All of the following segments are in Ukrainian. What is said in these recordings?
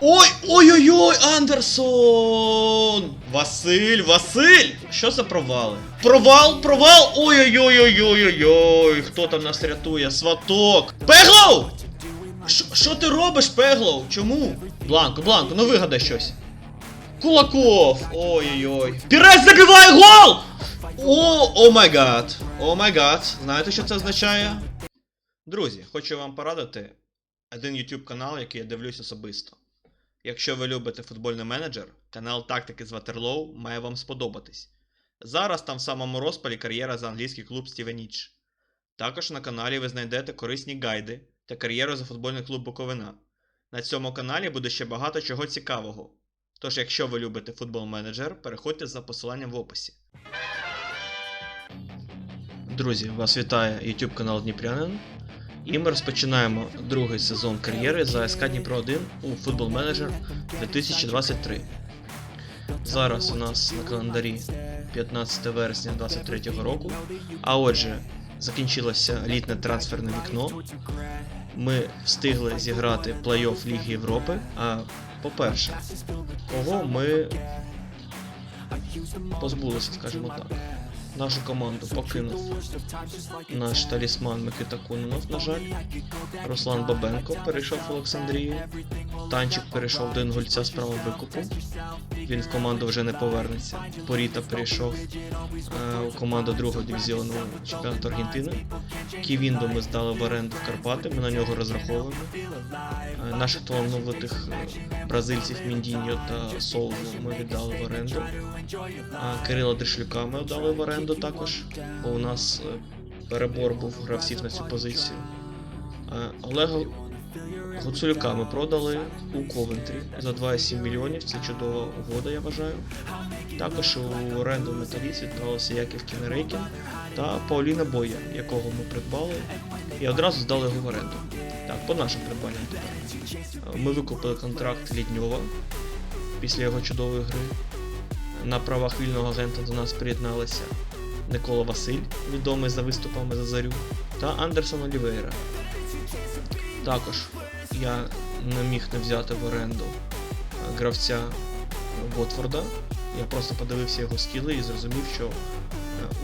Ой, ой-ой-ой, Андерсон! Василь, Василь! Що за провали? Провал, провал! Ой-ой-ой-ой-ой-ой! Хто там нас рятує? Сваток! Пеглоу! Що ти робиш, Пеглоу? Чому? Бланко, Бланко, ну вигадай щось. Кулаков! Ой-ой-ой. Пірець забиває гол! О, о май гад! О май гад! Знаєте, що це означає? Друзі, хочу вам порадити один YouTube канал, який я дивлюсь особисто. Якщо ви любите футбольний менеджер, канал Тактики з Ватерлоу має вам сподобатись. Зараз там в самому розпалі кар'єра за англійський клуб Стівеніч. Також на каналі ви знайдете корисні гайди та кар'єру за футбольний клуб Буковина. На цьому каналі буде ще багато чого цікавого. Тож, якщо ви любите футбол менеджер, переходьте за посиланням в описі. Друзі, вас вітає YouTube канал Дніпрянин. І ми розпочинаємо другий сезон кар'єри за СК Дніпро 1 у Football Manager 2023. Зараз у нас на календарі 15 вересня 2023 року. А отже, закінчилося літне трансферне вікно. Ми встигли зіграти плей-офф Ліги Європи. А по-перше, кого ми позбулися, скажімо так. Нашу команду покинув наш талісман Микита Кунинов, на жаль. Руслан Бабенко перейшов в Олександрію. Танчик перейшов до Інгульця з правом викупу. Він в команду вже не повернеться. Поріта перейшов е, у команду другого дивізіону чемпіонату Аргентини. Ківінду ми здали в оренду в Карпати, ми на нього розраховуємо. Е, наших талановитих е, бразильців Міндіньо та Солзу ми віддали в оренду. А Кирила Дришлюка ми віддали в оренду також, бо у нас е, перебор був гравців на цю позицію. Е, Олега Гуцулюка ми продали у Ковентрі за 2,7 мільйонів. Це чудова угода, я вважаю. Також у оренду металіст відправився Яків Кінерейкін та Пауліна Боя, якого ми придбали, і одразу здали його в оренду. Так, по нашим придбанням тепер. Е, Ми викупили контракт Лідньова після його чудової гри. На правах вільного агента до нас приєдналися Никола Василь, відомий за виступами за зарю, та Андерсон Олівейра. Також я не міг не взяти в оренду е, гравця Ботфорда. Я просто подивився його скіли і зрозумів, що е,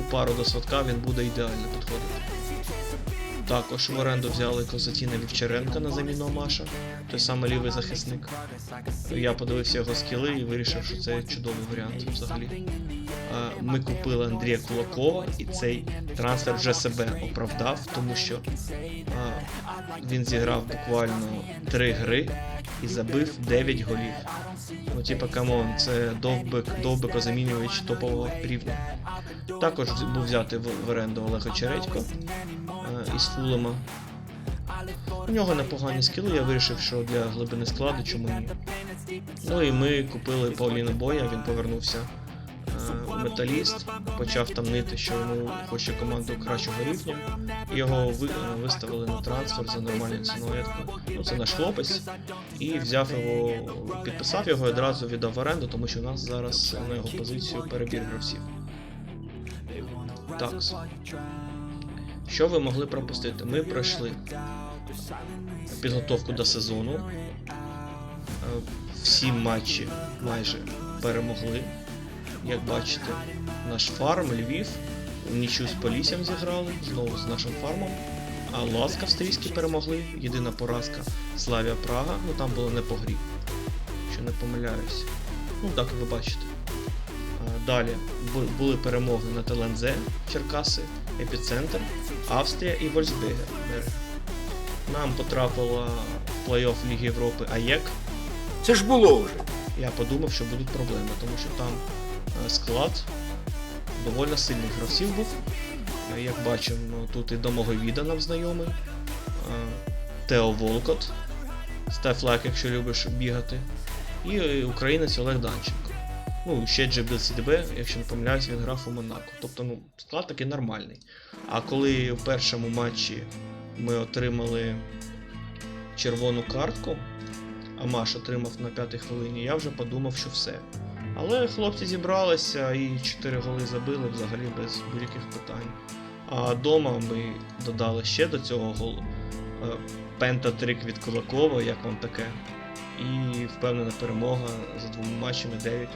у пару до сватка він буде ідеально підходити. Також в оренду взяли Козатіна Вівчаренка на заміну Маша, той самий лівий захисник. Я подивився його скіли і вирішив, що це чудовий варіант взагалі. Ми купили Андрія Кулакова, і цей трансфер вже себе оправдав, тому що е, він зіграв буквально 3 гри і забив 9 голів. Ну, типа, камон, це довбик, довбико замінювач топового рівня. Також був взяти в, в оренду Олега Чередько е, із Фулема. У нього непогані скіли, я вирішив, що для глибини складу чому ні. Ну і ми купили Пауліна Боя, він повернувся металіст, почав там нити, що йому хоче команду кращого рівня. Його е, виставили на трансфер за нормальну ціною. Ну, це наш хлопець. І взяв його, підписав його і одразу віддав в оренду, тому що у нас зараз на його позицію перебір гравців. Так. Що ви могли пропустити? Ми пройшли підготовку до сезону. Е, Всі матчі майже перемогли. Як бачите, наш фарм, Львів, у нічю з Поліссям зіграли, знову з нашим фармом. А Ласка австрійські перемогли. Єдина поразка Славія Прага, ну там було не по грі. Що не помиляюсь. Ну так ви бачите. Далі були перемоги на ТЛНЗ, Черкаси, Епіцентр, Австрія і Вольсберг. Нам потрапила в плей-офф Ліги Європи АЄК. Це ж було вже. Я подумав, що будуть проблеми, тому що там склад доволі сильних гравців був. Е, Як бачимо, тут і Домоговіда нам знайомий, е, Тео Волкот, став лайк, якщо любиш бігати, і е, українець Олег Данченко. Ну, ще СДБ, якщо не помиляюсь, він грав у Монако. Тобто, ну, склад такий нормальний. А коли в першому матчі ми отримали червону картку, а Маш отримав на п'ятій хвилині, я вже подумав, що все. Але хлопці зібралися і 4 голи забили взагалі без будь-яких питань. А вдома ми додали ще до цього голу. е, Пентатрик від Кулакова, як вам таке? І впевнена перемога за двома матчами 9-1.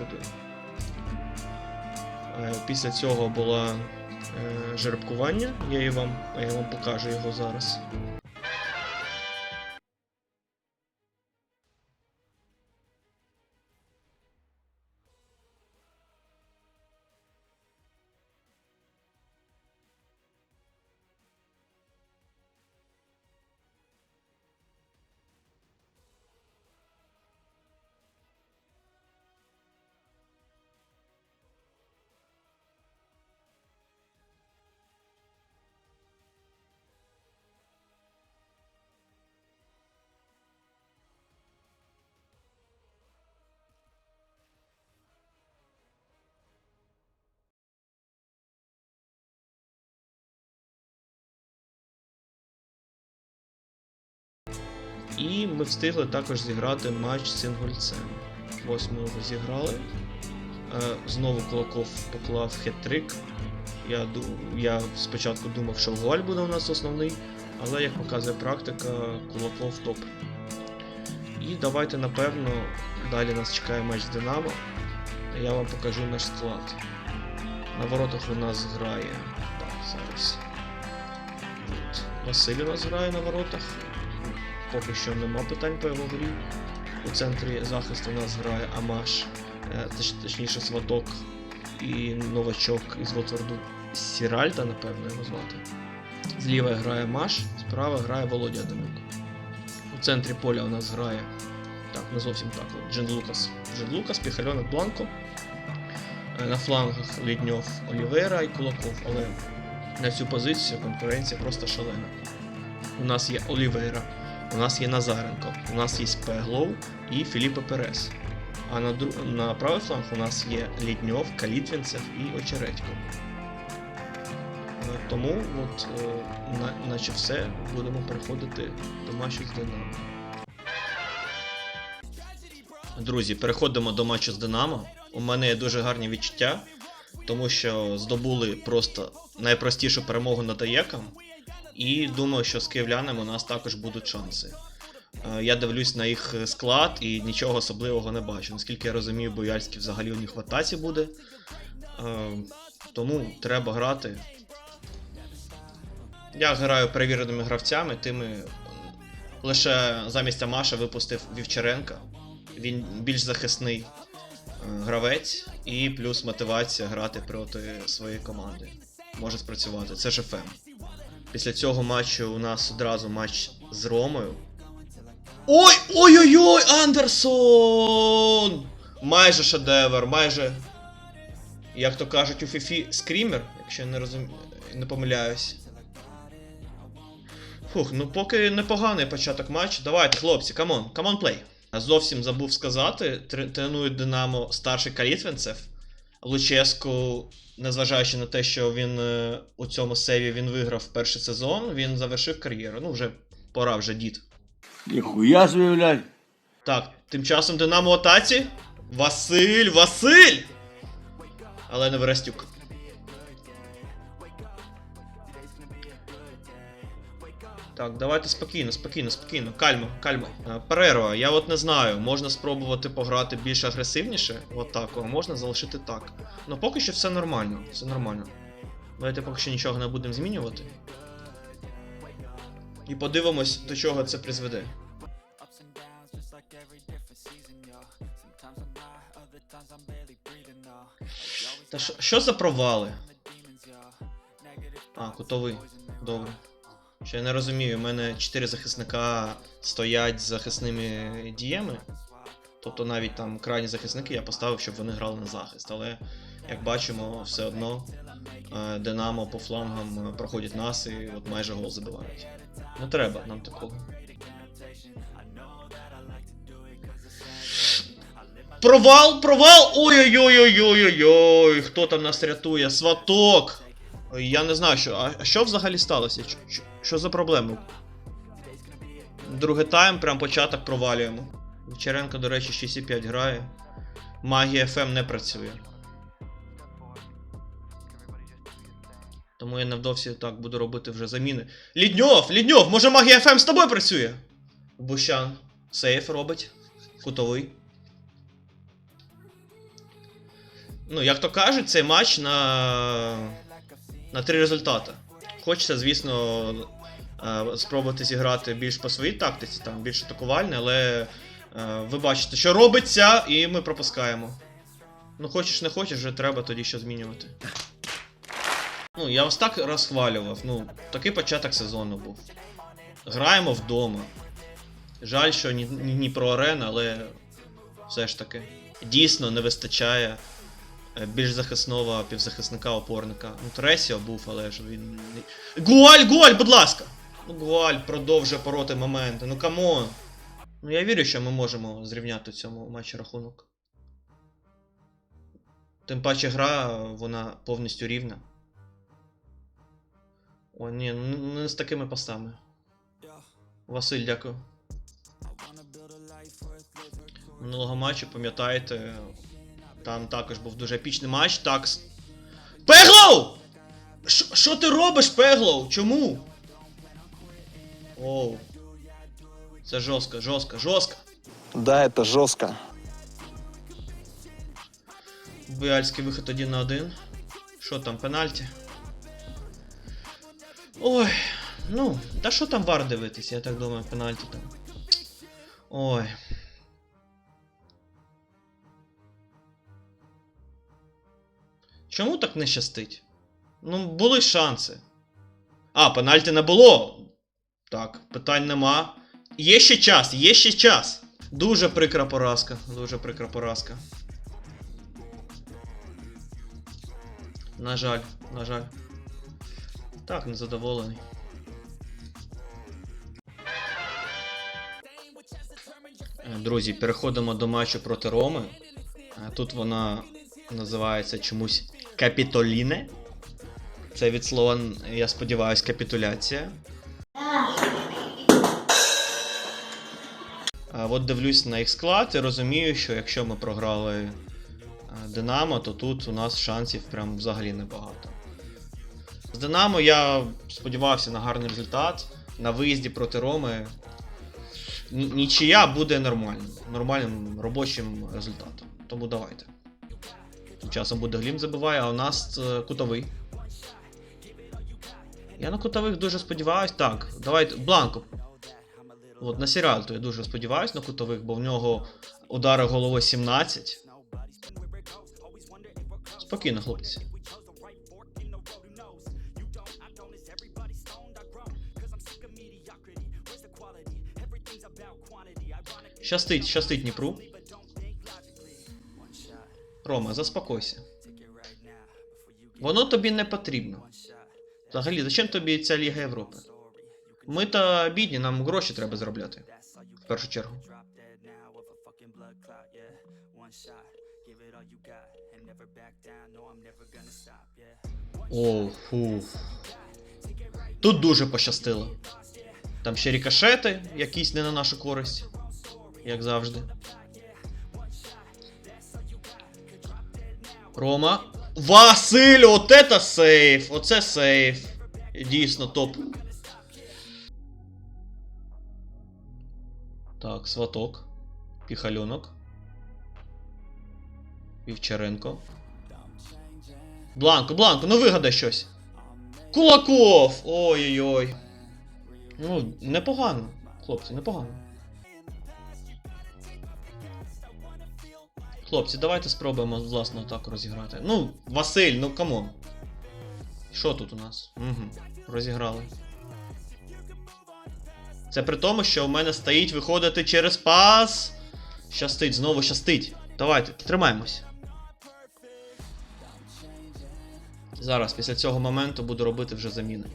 Е, Після цього була е, жеребкування, я, вам, я вам покажу його зараз. І ми встигли також зіграти матч з Інгульцем. Ось ми його зіграли. Е, Знову Кулаков поклав хет-трик. Я, я спочатку думав, що Вуаль буде у нас основний, але як показує практика, Кулаков топ. І давайте, напевно, далі нас чекає матч з Динамо. Я вам покажу наш склад. На воротах у нас грає. Так, зараз. От. Василь у нас грає на воротах. Поки що нема питань по його грі. У центрі захисту у нас грає Амаш, е, точ, точніше Сваток і новачок із Вотворду Сіральта, напевно, його звати. Зліва грає Маш, справа грає Володя Адамюк. У центрі поля у нас грає. Так, не зовсім так. Джин Лукас. Джин Лукас, Піхальонок Бланко. Е, На флангах Лідньов Олівера і Кулаков, але на цю позицію конкуренція просто шалена. У нас є Олівера, у нас є Назаренко, у нас є Пеглов і Філіппе Перес. А на, дру... на правий фланг у нас є Лідньов, Калітвінцев і Очередько. Е, Тому, от, е, на, наче все, будемо переходити до матчу з Динамо. Друзі, переходимо до матчу з Динамо. У мене є дуже гарні відчуття, тому що здобули просто найпростішу перемогу над Аєком. І думаю, що з київлянами у нас також будуть шанси. Е, Я дивлюсь на їх склад і нічого особливого не бачу. Наскільки я розумію, Бояльський взагалі у них в атаці буде. Е, Тому треба грати. Я граю перевіреними гравцями, тими лише замість Амаша випустив Вівчаренка. Він більш захисний е, гравець, і плюс мотивація грати проти своєї команди. Може спрацювати. Це ж ФМ. Після цього матчу у нас одразу матч з Ромою. Ой! Ой-ой-ой! Андерсон! Майже шедевр, майже. Як то кажуть у Фіфі, скрімер, якщо я не розум... не помиляюсь. Фух, ну поки непоганий початок матчу. Давайте, хлопці, камон, камон плей. Зовсім забув сказати, тренує Динамо старший Калітвінцев. Луческу, незважаючи на те, що він е, у цьому севі він виграв перший сезон, він завершив кар'єру. Ну, вже пора вже дід. Ніхуя собі. Так, тим часом Динамо атаці. Василь, Василь! Але не Верестюк. Так, давайте спокійно, спокійно, спокійно. Кальма, кальма. Е, Перерва, я от не знаю, можна спробувати пограти більш агресивніше в атаку, а можна залишити так. Ну поки що все нормально, все нормально. Давайте поки що нічого не будемо змінювати. І подивимось, до чого це призведе. Та що, за провали? А, кутовий. Добре. Ще я не розумію, у мене 4 захисника стоять з захисними діями. Тобто навіть там крайні захисники я поставив, щоб вони грали на захист. Але як бачимо, все одно е, Динамо по флангам е, проходять нас і от майже гол забивають. Не треба нам такого. Провал, провал! Ой-ой-ой-ой-ой-ой! Хто там нас рятує? Сваток! Я не знаю, що. А що взагалі сталося? Що, що, за проблеми? Другий тайм, прям початок провалюємо. Вчеренко, до речі, 6,5 грає. Магія FM не працює. Тому я невдовзі так буду робити вже заміни. Лідньов! Лідньов! Може магія FM з тобою працює? Бущан. Сейф робить. Кутовий. Ну, як то кажуть, цей матч на, на три результати. Хочеться, звісно, е, спробувати зіграти більш по своїй тактиці, там більш атакувальне, але е, ви бачите, що робиться, і ми пропускаємо. Ну, хочеш не хочеш, вже треба тоді що змінювати. Ну, я вас так розхвалював. Ну, такий початок сезону був. Граємо вдома. Жаль, що ні, про арену, але все ж таки. Дійсно не вистачає більш захисного півзахисника опорника. Ну, Тресіо був, але ж він. Гуаль, Гуаль, будь ласка! Ну, Гуаль продовжує пороти моменти. Ну камон. Ну я вірю, що ми можемо зрівняти цьому матчі рахунок. Тим паче гра, вона повністю рівна. О, ні, ну не з такими постами. Василь, дякую. Минулого матчу, пам'ятаєте, там також був дуже епічний матч. Так. Пеглоу! Що- ти робиш, Пеглоу? Чому? Оу. Це жорстко, жорстко, жорстко. Да, это жестко. Биальський виход один на один. Що там, пенальті? Ой, ну, та що там вар дивитися, я так думаю, пенальті там. Ой. Чому так не щастить? Ну, були шанси. А, пенальті не було. Так, питань нема. Є ще час, є ще час. Дуже прикра поразка. Дуже прикра поразка. На жаль, на жаль. Так, незадоволений. Е, Друзі, переходимо до матчу проти Роми. Е, Тут вона називається чомусь Капітоліне. Це від слова, я сподіваюся, капітуляція. А от дивлюсь на їх склад і розумію, що якщо ми програли е, Динамо, то тут у нас шансів прям взагалі небагато. З Динамо я сподівався на гарний результат. На виїзді проти Роми нічия буде нормальним, нормальним робочим результатом. Тому давайте. Тим часом буде Глім забиває, а у нас е, кутовий. Я на кутових дуже сподіваюсь. Так, давайте. Бланко. От на Сіральто я дуже сподіваюсь на кутових, бо в нього удари головою 17. Спокійно, хлопці. Щастить, щастить Дніпру. Рома, заспокойся. Воно тобі не потрібно. Взагалі, зачем тобі ця Ліга Європи? Ми та бідні, нам гроші треба заробляти. В першу чергу. О, фу. Тут дуже пощастило. Там ще рікошети, якісь не на нашу користь. Як завжди. Рома. Василь, от это сейф! Оце сейф. Дійсно топ. Так, сваток. Піхальонок. Вівчаренко. Бланко, Бланко, ну вигадай щось. Кулаков! Ой-ой-ой. Ну, непогано, хлопці, непогано. Хлопці, давайте спробуємо власну атаку розіграти. Ну, Василь, ну камон. Що тут у нас? Угу, розіграли. Це при тому, що у мене стоїть виходити через пас. Щастить, знову щастить. Давайте, тримаємось. Зараз, після цього моменту, буду робити вже заміни.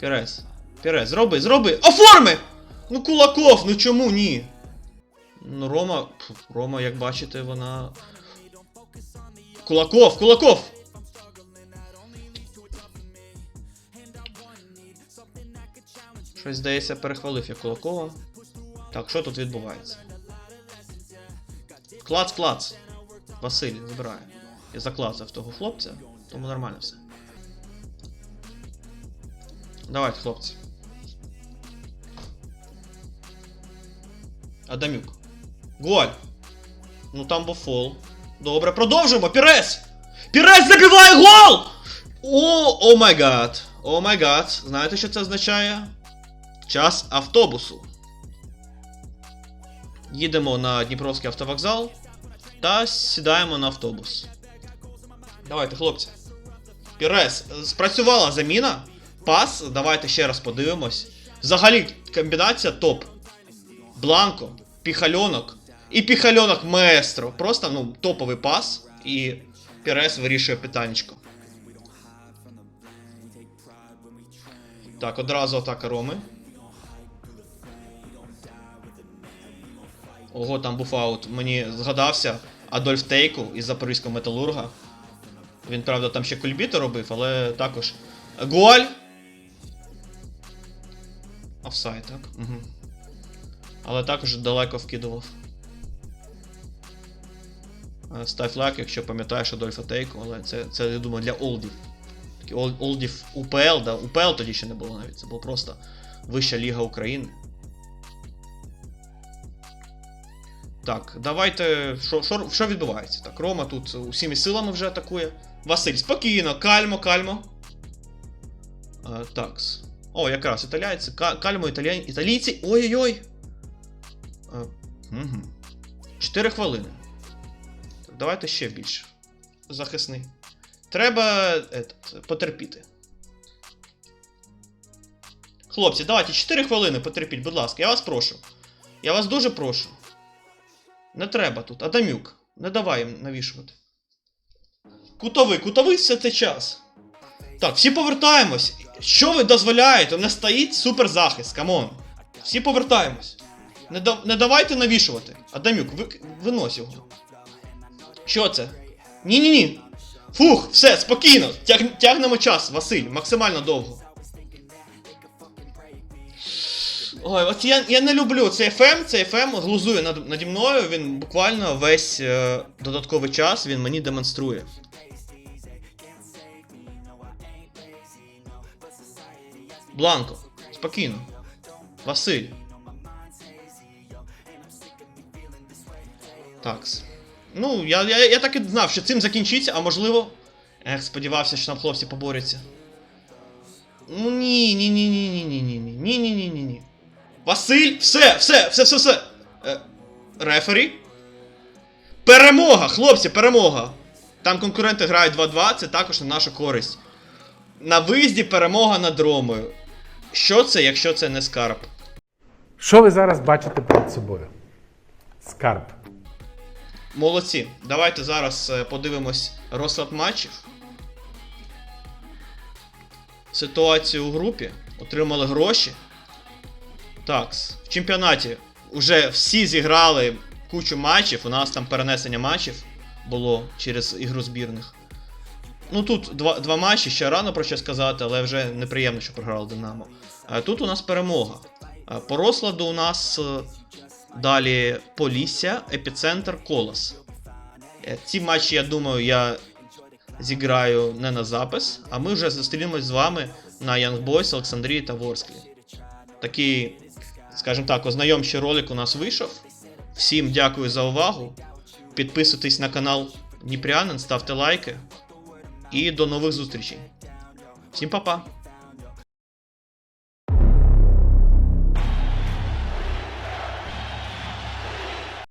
Пірес. Пірес, зроби, зроби! Оформи! Ну Кулаков, ну чому ні? Ну, Рома. Рома, як бачите, вона. Кулаков! Кулаков! Щось, здається, перехвалив я Кулакова. Так, що тут відбувається? Клац, клац. Василь забирає. Я заклацав того хлопця, тому нормально все. Давайте, хлопці. Адамюк. Голь. Ну там був фол. Добре, продовжуємо. Пірес! Пірес забиває гол! О, о май гад. О май гад. Знаєте, що це означає? Час автобусу. Їдемо на Дніпровський автовокзал та сідаємо на автобус. Давайте, хлопці. Пірес, спрацювала заміна. Пас, давайте ще раз подивимось. Взагалі, комбінація топ. Бланко, піхальонок і піхальонок маестро. Просто ну, топовий пас, і Пірес вирішує питаннячко. Так, одразу атака Роми. Ого, там був аут. Мені згадався Адольф Тейку із Запорізького металурга. Він, правда, там ще кульбіто робив, але також. Гуаль! Офсайд, так? Угу. Але також далеко вкидував. Е, Став лайк, якщо пам'ятаєш Адольфа Тейку, але це, це я думаю, для олдів. Такі ол- олдів УПЛ, да, УПЛ тоді ще не було навіть, це була просто Вища Ліга України. Так, давайте. Що, що, що відбувається? Так, Рома тут усіми силами вже атакує. Василь, спокійно, кальмо, кальмо. А, такс. О, якраз італійці. Кальмо, італій... італійці. Ой-ой-ой. Угу. 4 хвилини. Давайте ще більше. Захисний. Треба етот, потерпіти. Хлопці, давайте 4 хвилини потерпіть, будь ласка, я вас прошу. Я вас дуже прошу. Не треба тут. Адамюк. Не давай їм навішувати. Кутовий, кутовий все це час. Так, всі повертаємось. Що ви дозволяєте? Не стоїть суперзахист, камон. Всі повертаємось. Не, да, не давайте навішувати. Адамюк, ви, винось його. Що це? Ні-ні-ні. Фух, все, спокійно. Тяг, тягнемо час, Василь, максимально довго. Ой, от я, я не люблю цей FM, цей FM глузує над, наді мною, він буквально весь е, додатковий час він мені демонструє. Бланко, спокійно. Василь. Такс. Ну, я, я, я так і знав, що цим закінчиться, а можливо. Ех, сподівався, що там хлопці поборються. Ну ні, ні, ні, ні, ні, ні, ні, ні, ні, ні, ні, ні, ні. Василь, все, все, все, все, все. Е, рефері. Перемога, хлопці, перемога. Там конкуренти грають 2-2, це також на нашу користь. На виїзді перемога над Ромою. Що це, якщо це не скарб? Що ви зараз бачите перед собою? Скарб. Молодці. Давайте зараз е, подивимось розклад матчів. Ситуацію у групі. Отримали гроші. Так, в чемпіонаті вже всі зіграли кучу матчів. У нас там перенесення матчів було через ігру збірних. Ну тут два, два матчі, ще рано про що сказати, але вже неприємно, що програли Динамо. Тут у нас перемога. По розкладу у нас е, далі Полісся, епіцентр, Колос. Е, Ці матчі, я думаю, я зіграю не на запис, а ми вже зустрінемось з вами на Young Boys, Олександрії та Ворсклі. Такий, скажімо так, ознайомчий ролик у нас вийшов. Всім дякую за увагу. Підписуйтесь на канал Дніпрянин, ставте лайки. І до нових зустрічей. Всім па-па!